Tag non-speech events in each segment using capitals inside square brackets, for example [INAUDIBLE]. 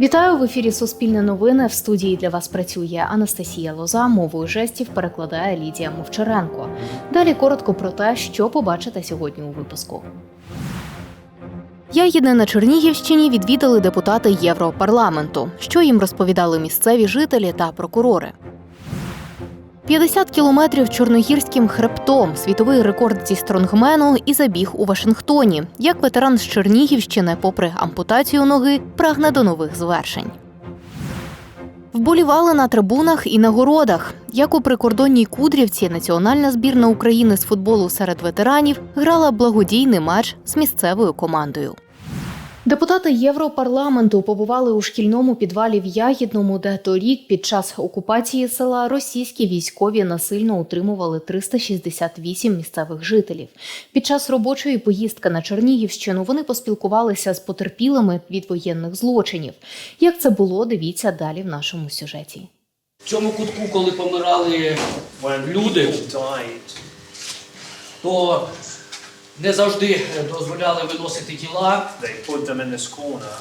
Вітаю в ефірі Суспільне новини. В студії для вас працює Анастасія Лоза. Мовою жестів перекладає Лідія Мовчаренко. Далі коротко про те, що побачите сьогодні у випуску. я єдине на Чернігівщині відвідали депутати Європарламенту. Що їм розповідали місцеві жителі та прокурори. 50 кілометрів чорногірським хребтом, світовий рекорд зі стронгмену і забіг у Вашингтоні. Як ветеран з Чернігівщини, попри ампутацію ноги, прагне до нових звершень. Вболівали на трибунах і на городах. Як у прикордонній Кудрівці, національна збірна України з футболу серед ветеранів грала благодійний матч з місцевою командою. Депутати Європарламенту побували у шкільному підвалі в Ягідному, де торік під час окупації села російські військові насильно утримували 368 місцевих жителів. Під час робочої поїздки на Чернігівщину вони поспілкувалися з потерпілими від воєнних злочинів. Як це було, дивіться далі в нашому сюжеті. В цьому кутку, коли помирали люди, то не завжди е, дозволяли виносити тіла.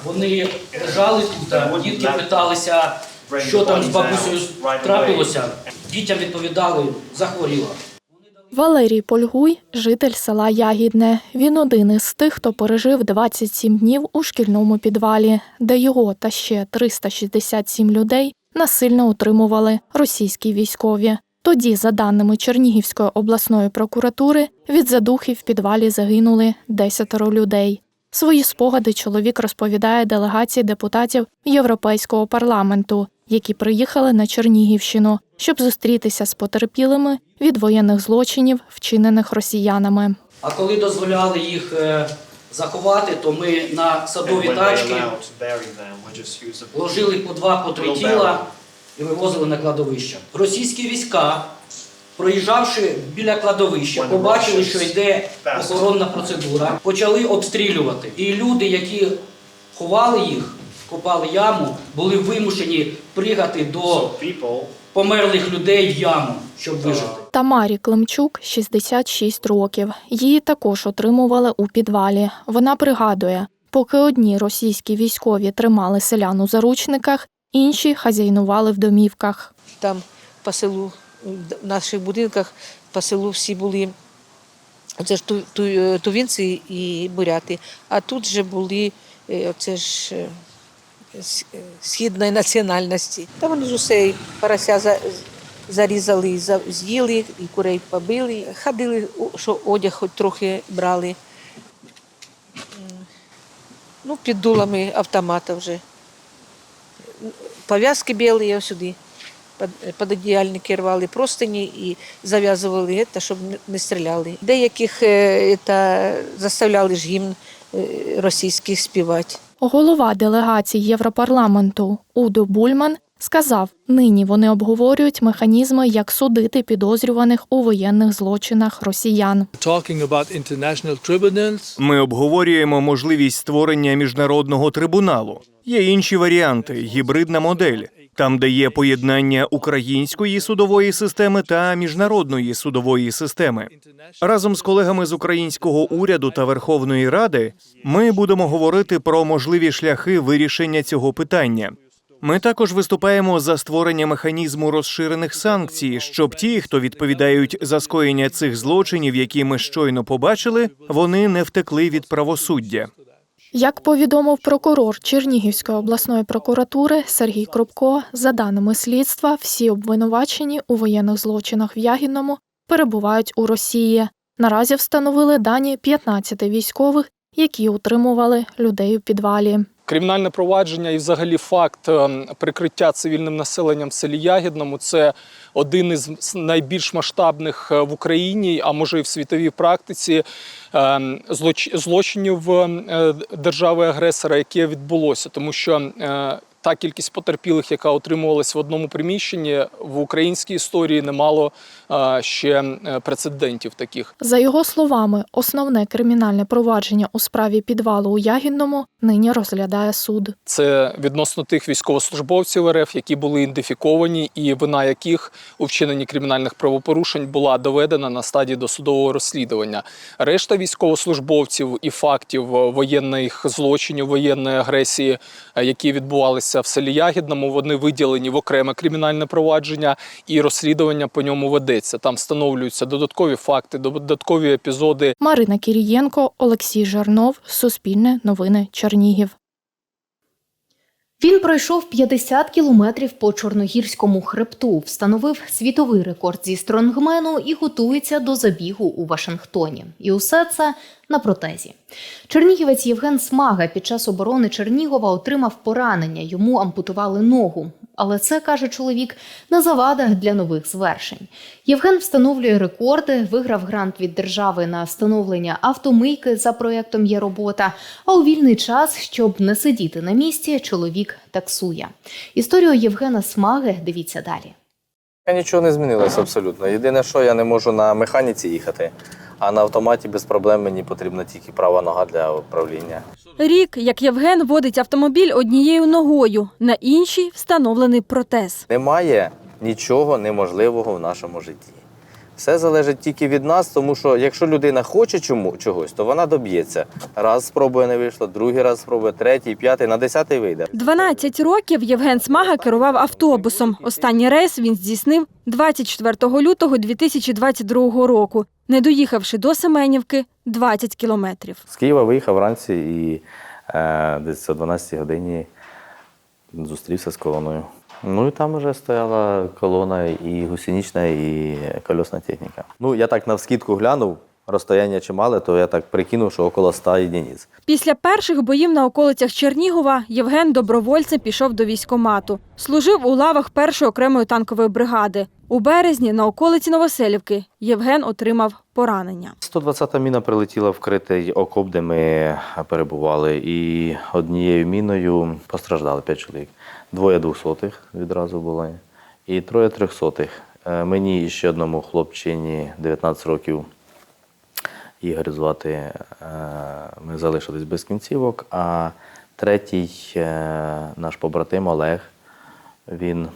Вони лежали тут, а дітки питалися, що там з бабусею трапилося. Дітям відповідали, захворіла. Валерій Польгуй – житель села Ягідне. Він один із тих, хто пережив 27 днів у шкільному підвалі, де його та ще 367 людей насильно утримували російські військові. Тоді, за даними Чернігівської обласної прокуратури, від задухи в підвалі загинули 10 людей. Свої спогади чоловік розповідає делегації депутатів Європейського парламенту, які приїхали на Чернігівщину, щоб зустрітися з потерпілими від воєнних злочинів, вчинених росіянами. А коли дозволяли їх е, заховати, то ми на садові тачки ложили по два, по три тіла і вивозили на кладовище. Російські війська, проїжджавши біля кладовища, побачили, що йде охоронна процедура, почали обстрілювати. І люди, які ховали їх, копали яму, були вимушені пригати до померлих людей в яму, щоб вижити. Тамарі Климчук 66 років. Її також отримували у підвалі. Вона пригадує, поки одні російські військові тримали селян у заручниках, інші хазяйнували в домівках. Там по селу, в наших будинках по селу всі були. Це ж е, тувінці і буряти. А тут же були е, оце ж е, східної національності. Та вони ж усе порося зарізали, з'їли, і курей побили. Ходили, що одяг хоч трохи брали. Ну, під дулами автомата вже. Пов'язки білі сюди. Под- Пододіяльники рвали простині і зав'язували щоб не- не стріляли. Деяких е, та, заставляли ж гімн е, російський співати. Голова делегації Європарламенту Удо Бульман сказав, нині вони обговорюють механізми, як судити підозрюваних у воєнних злочинах росіян. Ми обговорюємо можливість створення міжнародного трибуналу. Є інші варіанти, гібридна модель, там, де є поєднання української судової системи та міжнародної судової системи. Разом з колегами з українського уряду та Верховної Ради ми будемо говорити про можливі шляхи вирішення цього питання. Ми також виступаємо за створення механізму розширених санкцій, щоб ті, хто відповідають за скоєння цих злочинів, які ми щойно побачили, вони не втекли від правосуддя. Як повідомив прокурор Чернігівської обласної прокуратури Сергій Крупко, за даними слідства, всі обвинувачені у воєнних злочинах в Ягідному перебувають у Росії. Наразі встановили дані 15 військових, які утримували людей у підвалі. Кримінальне провадження і взагалі факт ем, прикриття цивільним населенням в селі Ягідному це один із найбільш масштабних е, в Україні, а може і в світовій практиці ем, злочинів е, держави-агресора, яке відбулося, тому що е, та кількість потерпілих, яка утримувалась в одному приміщенні в українській історії, немало е, ще е, прецедентів таких. За його словами, основне кримінальне провадження у справі підвалу у Ягідному нині розглядає суд. Це відносно тих військовослужбовців РФ, які були ідентифіковані, і вина яких у вчиненні кримінальних правопорушень була доведена на стадії досудового розслідування. Решта військовослужбовців і фактів воєнних злочинів, воєнної агресії, е, які відбувалися в селі Ягідному, вони виділені в окреме кримінальне провадження, і розслідування по ньому ведеться. Там встановлюються додаткові факти, додаткові епізоди, Марина Кірієнко, Олексій Жарнов, Суспільне новини Чернігів. Він пройшов 50 кілометрів по Чорногірському хребту, встановив світовий рекорд зі стронгмену і готується до забігу у Вашингтоні. І усе це на протезі. Чернігівець Євген Смага під час оборони Чернігова отримав поранення. Йому ампутували ногу. Але це каже чоловік на завадах для нових звершень. Євген встановлює рекорди, виграв грант від держави на встановлення автомийки за проєктом Є робота. А у вільний час, щоб не сидіти на місці, чоловік таксує. Історію Євгена Смаги дивіться далі. Нічого не змінилося абсолютно. Єдине, що я не можу на механіці їхати, а на автоматі без проблем мені потрібна тільки права нога для управління. Рік, як Євген водить автомобіль однією ногою, на іншій встановлений протез. Немає нічого неможливого в нашому житті. Все залежить тільки від нас, тому що якщо людина хоче чому, чогось, то вона доб'ється. Раз спробує не вийшло, другий раз спробує, третій, п'ятий, на десятий вийде. 12 років Євген Смага керував автобусом. Останній рейс він здійснив 24 лютого 2022 року, не доїхавши до Семенівки 20 кілометрів. З Києва виїхав вранці і е, десь о 12 годині зустрівся з колоною. Ну і там вже стояла колона і гусенична, і кольосна техніка. Ну, я так навскідку глянув, розстояння чимале, то я так прикинув, що около 100 єдиниць. Після перших боїв на околицях Чернігова Євген добровольцем пішов до військомату. Служив у лавах першої окремої танкової бригади. У березні на околиці Новоселівки Євген отримав поранення. 120-та міна прилетіла в вкритий окоп, де ми перебували, і однією міною постраждали 5 чоловік. Двоє двохсотих відразу були, і троє трьохсотих. Е, Мені і ще одному хлопчині 19 років Ігор звати. е, Ми залишились без кінцівок, а третій е, наш побратим Олег, він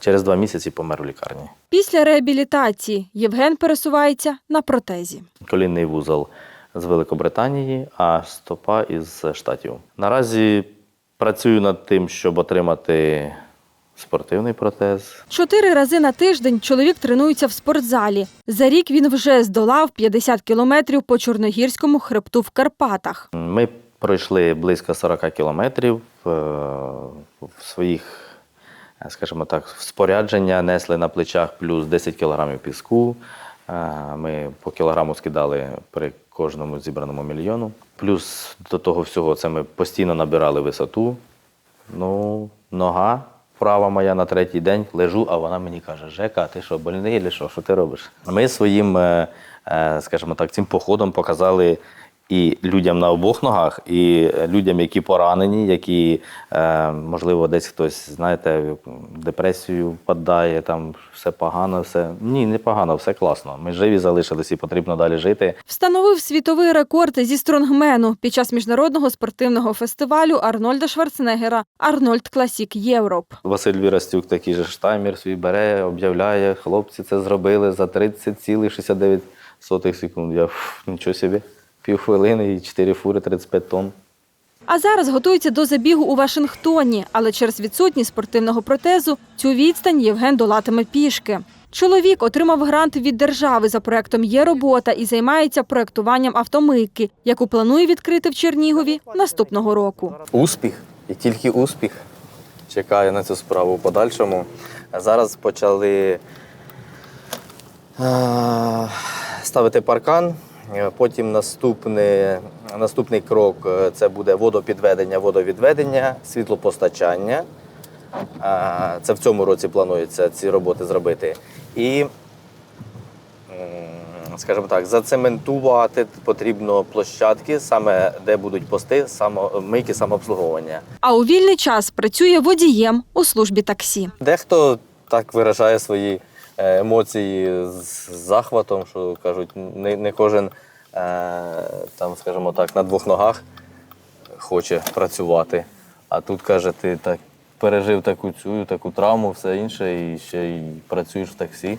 через два місяці помер в лікарні. Після реабілітації Євген пересувається на протезі. колінний вузол з Великобританії, а стопа із Штатів. Наразі працюю над тим, щоб отримати спортивний протез. Чотири рази на тиждень чоловік тренується в спортзалі. За рік він вже здолав 50 кілометрів по Чорногірському хребту в Карпатах. Ми пройшли близько 40 кілометрів е, в своїх, е, скажімо так, спорядження несли на плечах плюс 10 кілограмів піску. Ми по кілограму скидали при кожному зібраному мільйону. Плюс до того всього це ми постійно набирали висоту. Ну, нога права моя на третій день лежу, а вона мені каже: Жека, ти що, больний чи що? Що ти робиш? Ми своїм, е, е, скажімо так, цим походом показали і людям на обох ногах, і людям, які поранені, які, е, можливо, десь хтось, знаєте, в депресію впадає, там все погано, все. Ні, не погано, все класно. Ми живі залишились і потрібно далі жити. Встановив світовий рекорд зі стронгмену під час міжнародного спортивного фестивалю Арнольда Шварценеггера Арнольд Класік Європ. Василь Вірастюк такий же ж таймер свій бере, об'являє, хлопці це зробили за 30,69 секунд. Я фу, нічого собі. Півхвилини і 4 фури 35 тонн. А зараз готується до забігу у Вашингтоні, але через відсутність спортивного протезу цю відстань Євген долатиме пішки. Чоловік отримав грант від держави за проектом Є робота і займається проектуванням автомийки, яку планує відкрити в Чернігові наступного року. Успіх і тільки успіх. Чекаю на цю справу в подальшому. А Зараз почали ставити паркан. Е, Потім наступний, наступний крок е, це буде водопідведення, водовідведення, світлопостачання. Це в цьому році планується ці роботи зробити. І, скажімо так, зацементувати потрібно площадки, саме де будуть пости само, мийки самообслуговування. А у вільний час працює водієм у службі таксі. Дехто так виражає свої емоції з захватом, що кажуть, не, не кожен е, там, скажімо так, на двох ногах хоче працювати. А тут каже, ти так пережив таку цю, таку травму, все інше, і ще й працюєш в таксі.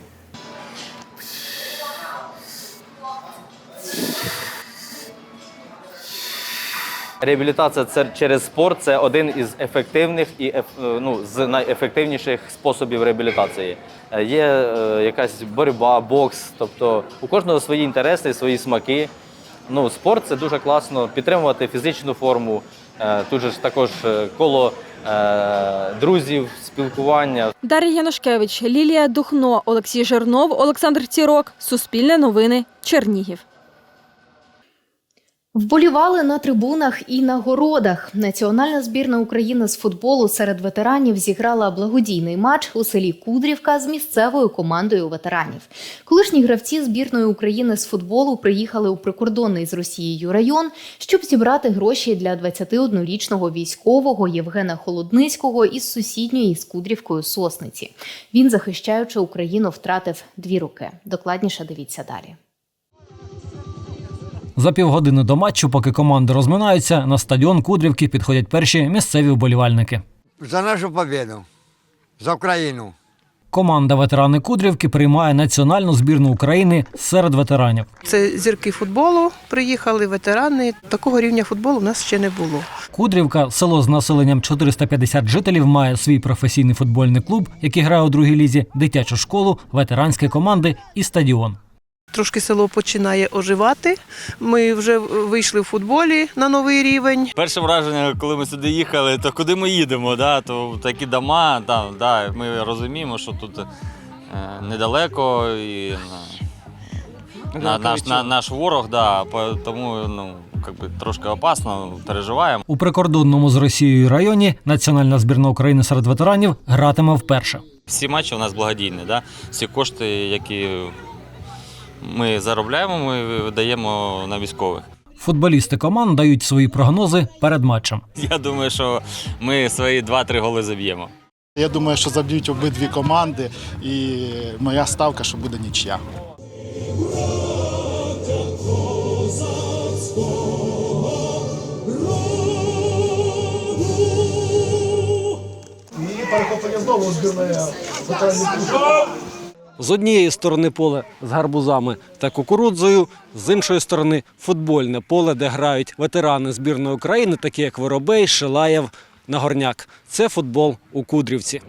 Реабілітація це через спорт це один із ефективних і ну, з найефективніших способів реабілітації. Е, Є е, якась боротьба, бокс, тобто у кожного свої інтереси, свої смаки. Ну, спорт це дуже класно підтримувати фізичну форму. Е, Тут же ж також е, коло е, друзів, спілкування. Дар'я Янушкевич, Лілія Духно, Олексій Жернов, Олександр Цірок. Суспільне новини. Чернігів. Вболівали на трибунах і на городах. Національна збірна України з футболу серед ветеранів зіграла благодійний матч у селі Кудрівка з місцевою командою ветеранів. Колишні гравці збірної України з футболу приїхали у прикордонний з Росією район, щоб зібрати гроші для 21-річного військового Євгена Холодницького із сусідньої з Кудрівкою Сосниці. Він, захищаючи Україну, втратив дві руки. Докладніше дивіться далі. За півгодини до матчу, поки команди розминаються, на стадіон Кудрівки підходять перші місцеві вболівальники. За нашу победу. За Україну. Команда ветерани Кудрівки приймає національну збірну України серед ветеранів. Це зірки футболу, приїхали ветерани. Такого рівня футболу в нас ще не було. Кудрівка, село з населенням 450 жителів, має свій професійний футбольний клуб, який грає у другій лізі, дитячу школу, ветеранські команди і стадіон. Трошки село починає оживати. Ми вже вийшли в футболі на новий рівень. Перше враження, коли ми сюди їхали, то куди ми їдемо? Да? То такі дома, да, да, ми розуміємо, що тут е, недалеко і на, на, наш, на, наш ворог, да, тому ну, би, трошки опасно, переживаємо. У прикордонному з Росією районі національна збірна України серед ветеранів гратиме вперше. Всі матчі у нас благодійні. Да? Всі кошти, які ми заробляємо, ми видаємо на військових. Футболісти команд дають свої прогнози перед матчем. Я думаю, що ми свої 2-3 голи заб'ємо. Я думаю, що заб'ють обидві команди, і моя ставка, що буде нічия. Перехоплення знову збірної З однієї сторони поле з гарбузами та кукурудзою, з іншої сторони футбольне поле, де грають ветерани збірної України, такі як Воробей, Шилаєв, Нагорняк. Це футбол у Кудрівці.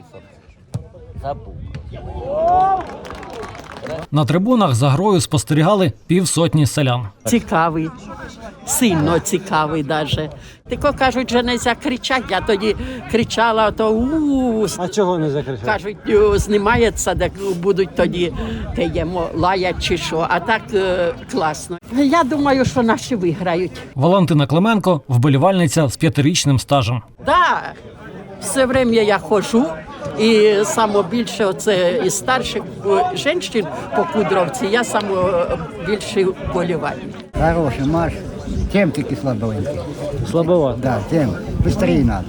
На трибунах за грою спостерігали півсотні селян. Цікавий, сильно цікавий даже. Тільки кажуть, що не можна кричати, я тоді кричала, то у А чого не закричати? кажуть, знімається, де будуть тоді теємо лаять чи що. А так е, класно. Я думаю, що наші виграють. Валентина Клименко вболівальниця з п'ятирічним стажем. Да, все время я ходжу. І саме більше оце із старших е, жінок по Кудровці, я саме більше вболівальник. Хороший марш. Тем таки слабовенький. Слабова. Да, тем. Быстрее надо.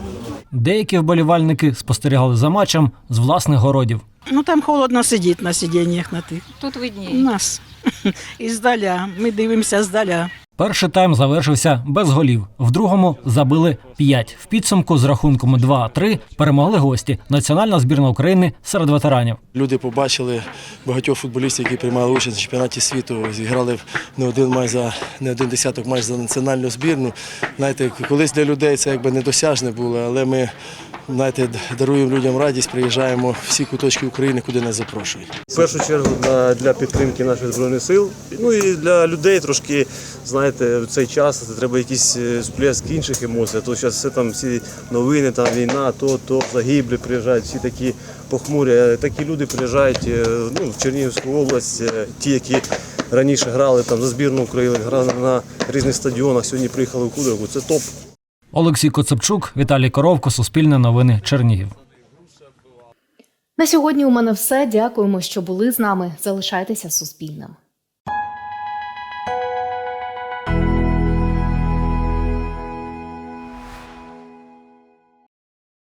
Деякі вболівальники спостерігали за матчем з власних городів. Ну там холодно сидіти на сидіннях на тих. Тут видніє. У нас [LAUGHS] і здаля. Ми дивимося здаля. Перший тайм завершився без голів. В другому забили 5. В підсумку з рахунком 2-3 перемогли гості. Національна збірна України серед ветеранів. Люди побачили багатьох футболістів, які приймали участь в чемпіонаті світу, зіграли не один майже за не один десяток майже за національну збірну. Знаєте, колись для людей це якби недосяжне було, але ми знаєте, даруємо людям радість, приїжджаємо всі куточки України, куди нас запрошують. В першу чергу для, підтримки наших збройних сил. Ну і для людей трошки, знаєте, в цей час треба якийсь е, сплеск інших емоцій. А То зараз все там всі новини, там війна, то, то загиблі приїжджають, всі такі похмурі. Такі люди приїжджають е, ну, в Чернігівську область, е, ті, які раніше грали там за збірну України, грали на різних стадіонах. Сьогодні приїхали в Кудровку. Це топ. Олексій Коцепчук, Віталій Коровко, Суспільне новини, Чернігів. На сьогодні у мене все. Дякуємо, що були з нами. Залишайтеся суспільним.